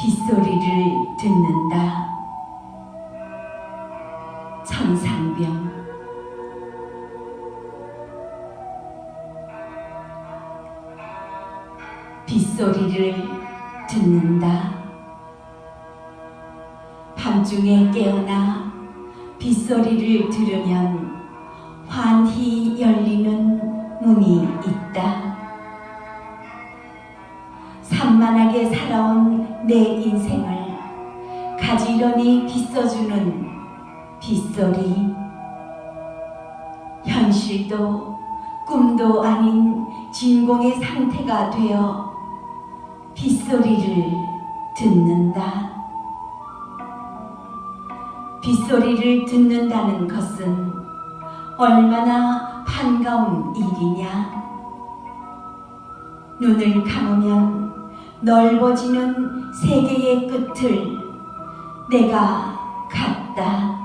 빗소리를 듣는다. 천상병 빗소리를 듣는다. 밤중에 깨어나 빗소리를 들으면 환히 열리는 문이 있다. 산만하게 살아온 내 인생을 가지런히 빗어주는 빗소리. 현실도 꿈도 아닌 진공의 상태가 되어 빗소리를 듣는다. 빗소리를 듣는다는 것은 얼마나 반가운 일이냐. 눈을 감으면 넓어지는 세계의 끝을 내가 갔다.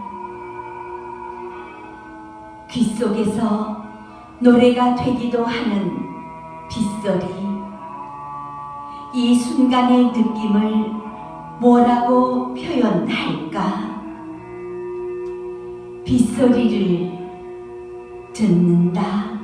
귀 속에서 노래가 되기도 하는 빗소리. 이 순간의 느낌을 뭐라고 표현할까? 빗소리를 듣는다.